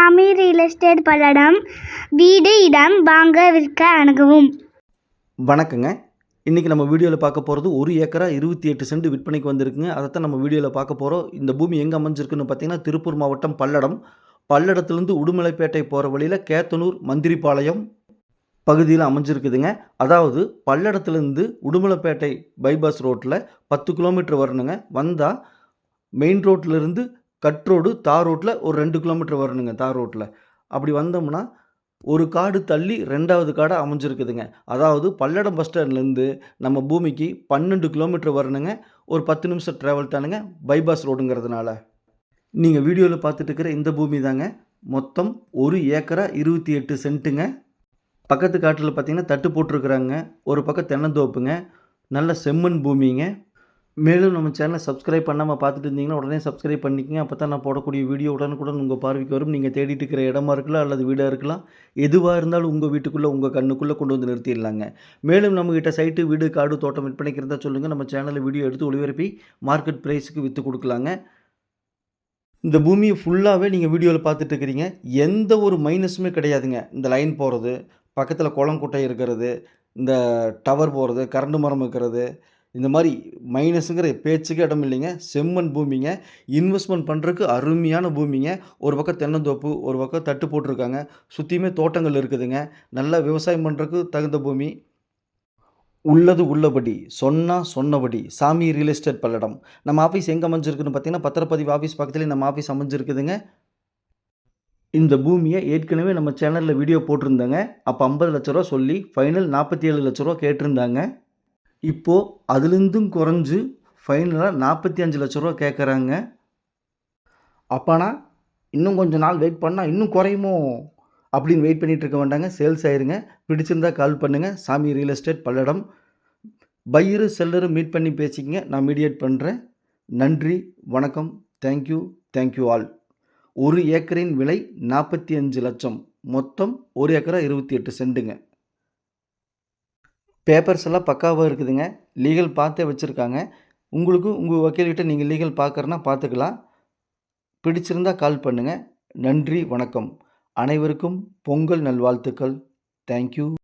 சாமி real estate Palladam வீடு இடம் வாங்க விற்க அணுகவும். வணக்கங்க. இன்றைக்கி நம்ம வீடியோவில் பார்க்க போகிறது ஒரு ஏக்கரா இருபத்தி எட்டு சென்ட் விற்பனைக்கு வந்திருக்குங்க. அதைத்தான் நம்ம வீடியோவில் பார்க்க போகிறோம் இந்த பூமி எங்கே அமைஞ்சிருக்குன்னு பார்த்தீங்கன்னா திருப்பூர் மாவட்டம் பல்லடம். பல்லடத்துலேருந்து உடுமலைப்பேட்டை போகிற வழியில் கேத்தனூர் மந்திரிப்பாளையம் பகுதியில் அமைஞ்சிருக்குதுங்க. அதாவது பல்லடத்துலேருந்து உடுமலைப்பேட்டை பைபாஸ் ரோட்டில் பத்து கிலோமீட்டர் வரணுங்க. வந்தால் மெயின் ரோட்டிலிருந்து கட் ரோடு தார் ரோட்டில் ஒரு ரெண்டு கிலோமீட்டர் வரணுங்க தார் ரோட்டில். அப்படி வந்தோம்னா ஒரு காடு தள்ளி ரெண்டாவது காடு அமைஞ்சிருக்குதுங்க. அதாவது பல்லடம் பஸ் ஸ்டாண்ட்லேருந்து நம்ம பூமிக்கு பன்னெண்டு கிலோமீட்டர் வரணுங்க. ஒரு பத்து நிமிஷம் ட்ராவல் தானுங்க பைபாஸ் ரோடுங்கிறதுனால நீங்கள் வீடியோவில் பார்த்துட்டு இருக்கிற இந்த பூமி தாங்க. மொத்தம் ஒரு ஏக்கரா இருபத்தி எட்டு சென்ட்டுங்க. பக்கத்து காட்டில் பார்த்தீங்கன்னா தட்டு போட்டிருக்குறாங்க. ஒரு பக்கம் தென்னந்தோப்புங்க. நல்ல செம்மண் பூமிங்க. மேலும் நம்ம சேனலை சப்ஸ்கிரைப் பண்ணாமல் பார்த்துட்டு இருந்தீங்கன்னா உடனே சப்ஸ்கிரைப் பண்ணிக்கங்க. அப்போ தான் நான் போடக்கூடிய வீடியோ உடனுக்குடன் உங்கள் பார்வைக்கு வரும். நீங்கள் தேடிட்டு இருக்கிற இடமா இருக்கலாம் அல்லது வீடாக இருக்கலாம். எதுவாக இருந்தாலும் உங்கள் வீட்டுக்குள்ளே உங்கள் கண்ணுக்குள்ளே கொண்டு வந்து நிறுத்திடலாங்க. மேலும் நம்மக்கிட்ட சைட்டு வீடு காடு தோட்டம் விற்பனைக்கு இருந்தால் சொல்லுங்கள் நம்ம சேனலில் வீடியோ எடுத்து ஒளிபரப்பி மார்க்கெட் ப்ரைஸுக்கு விற்று கொடுக்கலாங்க. இந்த பூமியை ஃபுல்லாகவே நீங்கள் வீடியோவில் பார்த்துட்டு இருக்கிறீங்க. எந்த ஒரு மைனஸுமே கிடையாதுங்க. இந்த லைன் போகிறது பக்கத்தில் குளம் குட்டை இருக்கிறது இந்த டவர் போகிறது கரண்ட் மரம் இருக்கிறது இந்த மாதிரி மைனஸுங்கிற பேச்சுக்கே இடம் இல்லைங்க. செம்மண் பூமிங்க. இன்வெஸ்ட்மெண்ட் பண்ணுறதுக்கு அருமையான பூமிங்க. ஒரு பக்கம் தென்னந்தோப்பு ஒரு பக்கம் தட்டு போட்டிருக்காங்க. சுற்றியுமே தோட்டங்கள் இருக்குதுங்க. நல்லா விவசாயம் பண்ணுறதுக்கு தகுந்த பூமி. உள்ளது உள்ளபடி சொன்னால் சொன்னபடி சாமி ரியல் எஸ்டேட் பல்லடம். நம்ம ஆஃபீஸ் எங்கே அமைஞ்சிருக்குன்னு பார்த்தீங்கன்னா பத்திரப்பதிவு ஆஃபீஸ் பக்கத்துலேயே நம்ம ஆஃபீஸ் அமைஞ்சிருக்குதுங்க. இந்த பூமியை ஏற்கனவே நம்ம சேனலில் வீடியோ போட்டிருந்தாங்க. அப்போ ஐம்பது லட்ச ரூபா சொல்லி ஃபைனல் நாற்பத்தி ஏழு லட்ச ரூபா கேட்டிருந்தாங்க. இப்போது அதுலேருந்தும் குறைஞ்சு ஃபைனலாக நாற்பத்தி அஞ்சு லட்ச ரூபா கேட்குறாங்க அப்போனா இன்னும் கொஞ்சம் நாள் வெயிட் பண்ணால் இன்னும் குறையுமோ? அப்படின்னு வெயிட் பண்ணிகிட்டு இருக்க வேண்டாங்க. சேல்ஸ் ஆயிருங்க. பிடிச்சிருந்தா கால் பண்ணுங்கள் Sami real estate Palladam. Buyer seller meet பண்ணி பேசிக்கங்க. நான் மீடியேட் பண்ணுறேன் நன்றி வணக்கம். தேங்க்யூ தேங்க்யூ ஆல் ஒரு ஏக்கரின் விலை நாற்பத்தி அஞ்சு லட்சம். மொத்தம் ஒரு ஏக்கரா இருபத்தி எட்டு சென்ட்டுங்க பேப்பர்ஸ் எல்லாம் பக்காவாக இருக்குதுங்க. லீகல் பார்த்தே வச்சுருக்காங்க. உங்களுக்கும் உங்கள் வக்கீல்கிட்ட நீங்கள் லீகல் பார்க்குறனா பார்த்துக்கலாம். பிடிச்சிருந்தா கால் பண்ணுங்கள் நன்றி வணக்கம். அனைவருக்கும் பொங்கல் நல்வாழ்த்துக்கள். தேங்க்யூ